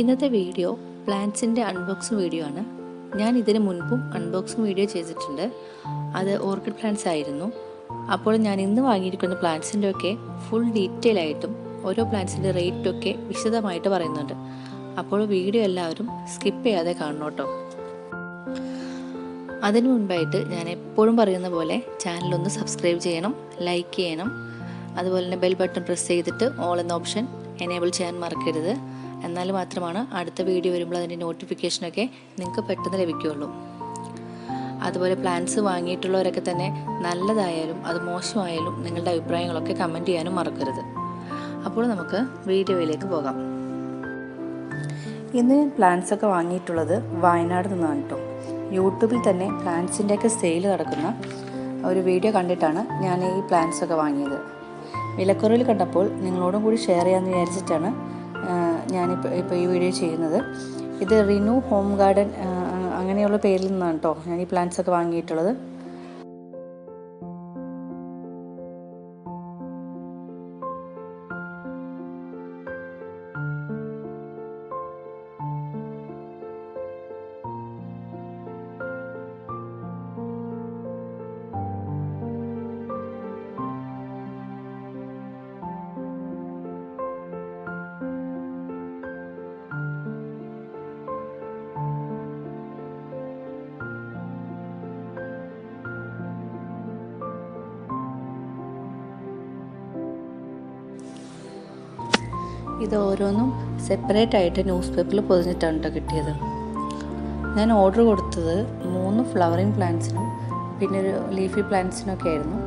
ഇന്നത്തെ video പ്ലാന്റ്സിന്റെ unboxing video ആണ്. ഞാൻ ഇതിന് മുൻപും അൺബോക്സിങ് വീഡിയോ ചെയ്തിട്ടുണ്ട്. അത് ഓർക്കിഡ് പ്ലാന്റ്സ് ആയിരുന്നു. അപ്പോൾ ഞാൻ ഇന്ന് വാങ്ങിയിരിക്കുന്ന പ്ലാന്റ്സിന്റെ ഒക്കെ ഫുൾ ഡീറ്റെയിൽ ആയിട്ടും ഓരോ പ്ലാന്റ്സിന്റെ റേറ്റും ഒക്കെ വിശദമായിട്ട് പറയുന്നുണ്ട്. അപ്പോൾ വീഡിയോ എല്ലാവരും സ്കിപ്പ് ചെയ്യാതെ കാണണം കേട്ടോ. അതിനു മുൻപായിട്ട് ഞാൻ എപ്പോഴും പറയുന്ന പോലെ ചാനലൊന്ന് സബ്സ്ക്രൈബ് ചെയ്യണം ലൈക്ക് ചെയ്യണം. അതുപോലെ തന്നെ ബെൽ ബട്ടൺ പ്രസ് ചെയ്തിട്ട് ഓൾ എന്ന ഓപ്ഷൻ എനേബിൾ ചെയ്യാൻ മറക്കരുത്. എന്നാൽ മാത്രമാണ് അടുത്ത വീഡിയോ വരുമ്പോൾ അതിന്റെ നോട്ടിഫിക്കേഷനൊക്കെ നിങ്ങൾക്ക് പെട്ടെന്ന് ലഭിക്കുകയുള്ളൂ. അതുപോലെ പ്ലാൻസ് വാങ്ങിയിട്ടുള്ളവരൊക്കെ തന്നെ നല്ലതായാലും അത് മോശമായാലും നിങ്ങളുടെ അഭിപ്രായങ്ങളൊക്കെ കമന്റ് ചെയ്യാനും മറക്കരുത്. അപ്പോൾ നമുക്ക് വീഡിയോയിലേക്ക് പോകാം. ഇന്ന് പ്ലാന്റ്സ് ഒക്കെ വാങ്ങിയിട്ടുള്ളത് വയനാട് നിന്നാണ് കേട്ടോ. യൂട്യൂബിൽ തന്നെ പ്ലാൻസിന്റെയൊക്കെ സെയിൽ നടക്കുന്ന ഒരു വീഡിയോ കണ്ടിട്ടാണ് ഞാൻ ഈ പ്ലാൻസ് ഒക്കെ വാങ്ങിയത്. വിലക്കുറവിൽ കണ്ടപ്പോൾ നിങ്ങളോടും കൂടി ഷെയർ ചെയ്യാമെന്ന് വിചാരിച്ചിട്ടാണ് ഞാനിപ്പോൾ ഇപ്പോൾ ഈ വീഡിയോ ചെയ്യുന്നത്. ഇത് റിനു ഹോം ഗാർഡൻ അങ്ങനെയുള്ള പേരിൽ നിന്നാണ് കേട്ടോ ഞാൻ ഈ പ്ലാന്റ്സൊക്കെ വാങ്ങിയിട്ടുള്ളത്. ഇത് ഓരോന്നും സെപ്പറേറ്റ് ആയിട്ട് ന്യൂസ് പേപ്പറിൽ പൊതിഞ്ഞിട്ടാണ് കേട്ടോ കിട്ടിയത്. ഞാൻ ഓർഡർ കൊടുത്തത് മൂന്ന് ഫ്ലവറിങ് പ്ലാന്റ്സിനും പിന്നെ ഒരു ലീഫി പ്ലാന്റ്സിനൊക്കെ ആയിരുന്നു.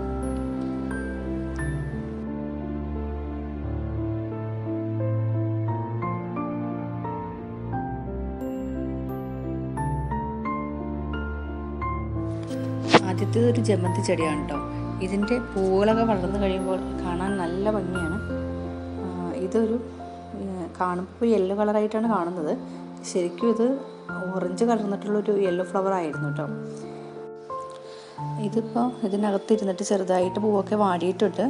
ആദ്യത്തേത് ഒരു ജമന്തി ചെടിയാണ് കേട്ടോ ഇതിന്റെ പൂവുകളൊക്കെ വളർന്നു കഴിയുമ്പോൾ കാണാൻ നല്ല ഭംഗിയാണ്. ഇതൊരു കാണുമ്പോൾ യെല്ലോ കളറായിട്ടാണ് കാണുന്നത്. ശരിക്കും ഇത് ഓറഞ്ച് കലർന്നിട്ടുള്ളൊരു യെല്ലോ ഫ്ലവർ ആയിരുന്നു കേട്ടോ ഇതിപ്പോൾ ഇതിനകത്തിരുന്നിട്ട് ചെറുതായിട്ട് പൂവൊക്കെ വാടിയിട്ടുണ്ട്.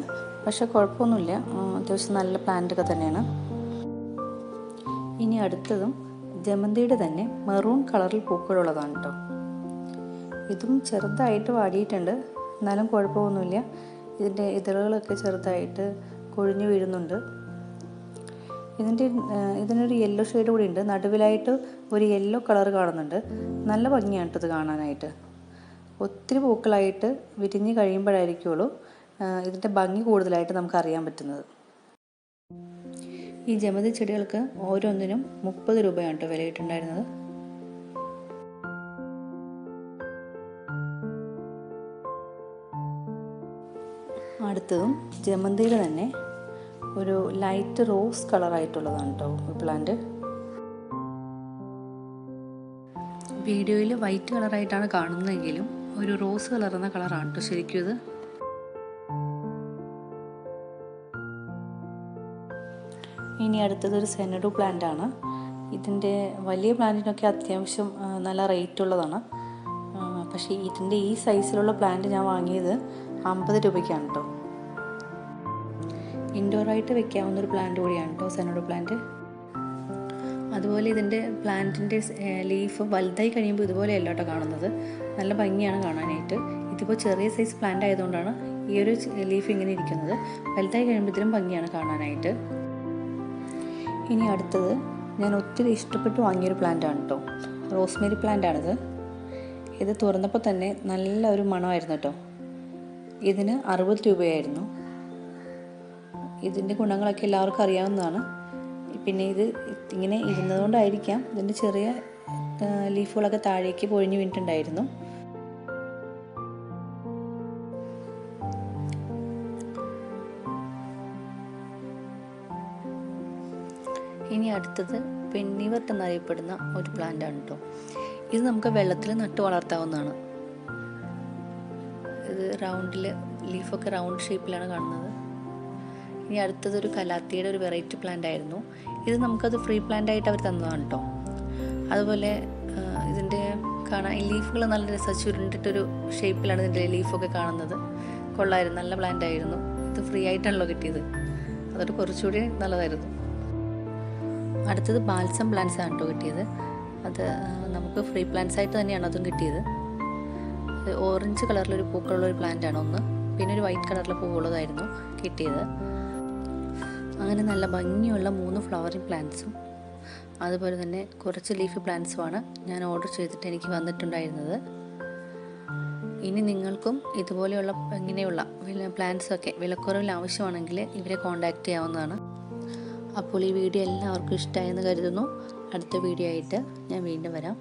പക്ഷെ കുഴപ്പമൊന്നുമില്ല. അത്യാവശ്യം നല്ല പ്ലാന്റ് ഒക്കെ തന്നെയാണ്. ഇനി അടുത്തതും ജമന്തിയുടെ തന്നെ മെറൂൺ കളറിൽ പൂക്കളുള്ളതാണ് കേട്ടോ ഇതും ചെറുതായിട്ട് വാടിയിട്ടുണ്ട്. എന്നാലും കുഴപ്പമൊന്നുമില്ല. ഇതിന്റെ ഇതളുകളൊക്കെ ചെറുതായിട്ട് കൊഴിഞ്ഞു വീഴുന്നുണ്ട്. ഇതിന്റെ ഇതിനൊരു യെല്ലോ ഷെയ്ഡ് കൂടി ഉണ്ട്. നടുവിലായിട്ട് ഒരു യെല്ലോ കളർ കാണുന്നുണ്ട്. നല്ല ഭംഗിയാണ് ഇത് കാണാനായിട്ട്. ഒത്തിരി പൂക്കളായിട്ട് വിരിഞ്ഞ് കഴിയുമ്പോഴായിരിക്കുള്ളൂ ഇതിന്റെ ഭംഗി കൂടുതലായിട്ട് നമുക്ക് അറിയാൻ പറ്റുന്നത്. ഈ ജമതി ചെടികൾക്ക് ഓരോന്നിനും മുപ്പത് രൂപയാണ് കേട്ടോ വിലയിട്ടുണ്ടായിരുന്നത്. അടുത്തതും ജമന്തിയിൽ തന്നെ ഒരു ലൈറ്റ് റോസ് കളറായിട്ടുള്ളതാണ് കേട്ടോ ഈ പ്ലാന്റ് വീഡിയോയിൽ വൈറ്റ് കളറായിട്ടാണ് കാണുന്നതെങ്കിലും ഒരു റോസ് കളറുന്ന കളറാണ് കേട്ടോ ശരിക്കും ഇത്. ഇനി അടുത്തത് ഒരു സെനഡു പ്ലാന്റ് ആണ്. ഇതിന്റെ വലിയ പ്ലാന്റിനൊക്കെ അത്യാവശ്യം നല്ല റേറ്റ് ഉള്ളതാണ്. പക്ഷേ ഇതിന്റെ ഈ സൈസിലുള്ള പ്ലാന്റ് ഞാൻ വാങ്ങിയത് അമ്പത് രൂപയ്ക്കാണ് കേട്ടോ ഇൻഡോറായിട്ട് വെക്കാവുന്ന ഒരു പ്ലാന്റ് കൂടിയാണ് കേട്ടോ സെനോഡോ പ്ലാന്റ് അതുപോലെ ഇതിന്റെ പ്ലാന്റിന്റെ ലീഫ് വലുതായി കഴിയുമ്പോൾ ഇതുപോലെയല്ല കേട്ടോ കാണുന്നത്. നല്ല ഭംഗിയാണ് കാണാനായിട്ട്. ഇതിപ്പോൾ ചെറിയ സൈസ് പ്ലാന്റ് ആയതുകൊണ്ടാണ് ഈ ഒരു ലീഫ് ഇങ്ങനെ ഇരിക്കുന്നത്. വലുതായി കഴിയുമ്പോൾ ഇതിലും ഭംഗിയാണ് കാണാനായിട്ട്. ഇനി അടുത്തത് ഞാൻ ഒത്തിരി ഇഷ്ടപ്പെട്ട് വാങ്ങിയൊരു പ്ലാന്റ് ആണ് കേട്ടോ. റോസ്മേരി പ്ലാന്റ് ആണിത്. ഇത് തുറന്നപ്പോൾ തന്നെ നല്ല ഒരു മണമായിരുന്നു കേട്ടോ. ഇതിന് അറുപത് രൂപയായിരുന്നു. ഇതിന്റെ ഗുണങ്ങളൊക്കെ എല്ലാവർക്കും അറിയാവുന്നതാണ്. പിന്നെ ഇത് ഇങ്ങനെ ഇരുന്നതുകൊണ്ടായിരിക്കാം ഇതിന്റെ ചെറിയ ലീഫുകളൊക്കെ താഴേക്ക് പൊഴിഞ്ഞു വീണിട്ടുണ്ടായിരുന്നു. ഇനി അടുത്തത് പെണ്ണിവർട്ട് എന്നറിയപ്പെടുന്ന ഒരു പ്ലാന്റ് ആണ് കേട്ടോ ഇത് നമുക്ക് വെള്ളത്തിൽ നട്ട് വളർത്താവുന്നതാണ്. ഇത് റൗണ്ടിൽ ലീഫൊക്കെ റൗണ്ട് ഷേപ്പിലാണ് കാണുന്നത്. ഇനി അടുത്തതൊരു കലാത്തിയുടെ ഒരു വെറൈറ്റി പ്ലാന്റ് ആയിരുന്നു. ഇത് നമുക്കത് ഫ്രീ പ്ലാന്റ് ആയിട്ട് അവർ തന്നതാണ് കേട്ടോ അതുപോലെ ഇതിന്റെ കാണാൻ ഈ ലീഫുകൾ നല്ല രസം ചുരുണ്ടിട്ടൊരു ഷേപ്പിലാണ് ഇതിന്റെ ലീഫൊക്കെ കാണുന്നത്. കൊള്ളായിരുന്നു നല്ല പ്ലാന്റ് ആയിരുന്നു. ഇത് ഫ്രീ ആയിട്ടാണല്ലോ കിട്ടിയത്. അതൊരു കുറച്ചുകൂടി നല്ലതായിരുന്നു. അടുത്തത് ബാൽസം പ്ലാന്റ്സ് ആണ് കേട്ടോ കിട്ടിയത്. അത് നമുക്ക് ഫ്രീ പ്ലാന്റ്സ് ആയിട്ട് തന്നെയാണ് അതും കിട്ടിയത്. ഓറഞ്ച് കളറിലൊരു പൂക്കളുള്ളൊരു പ്ലാന്റ് ആണ് ഒന്ന്. പിന്നെ ഒരു വൈറ്റ് കളറിലെ പൂവുള്ളതായിരുന്നു കിട്ടിയത്. അങ്ങനെ നല്ല ഭംഗിയുള്ള മൂന്ന് ഫ്ലവറിങ് പ്ലാന്റ്സും അതുപോലെ തന്നെ കുറച്ച് ലീഫ് പ്ലാന്റ്സുമാണ് ഞാൻ ഓർഡർ ചെയ്തിട്ട് എനിക്ക് വന്നിട്ടുണ്ടായിരുന്നത്. ഇനി നിങ്ങൾക്കും ഇതുപോലെയുള്ള ഇങ്ങനെയുള്ള പ്ലാന്റ്സൊക്കെ വിലക്കുറവിൽ ആവശ്യമാണെങ്കിൽ ഇവരെ കോൺടാക്റ്റ് ചെയ്യാവുന്നതാണ്. അപ്പോൾ ഈ വീഡിയോ എല്ലാവർക്കും ഇഷ്ടമായെന്ന് കരുതുന്നു. അടുത്ത വീഡിയോ ആയിട്ട് ഞാൻ വീണ്ടും വരാം.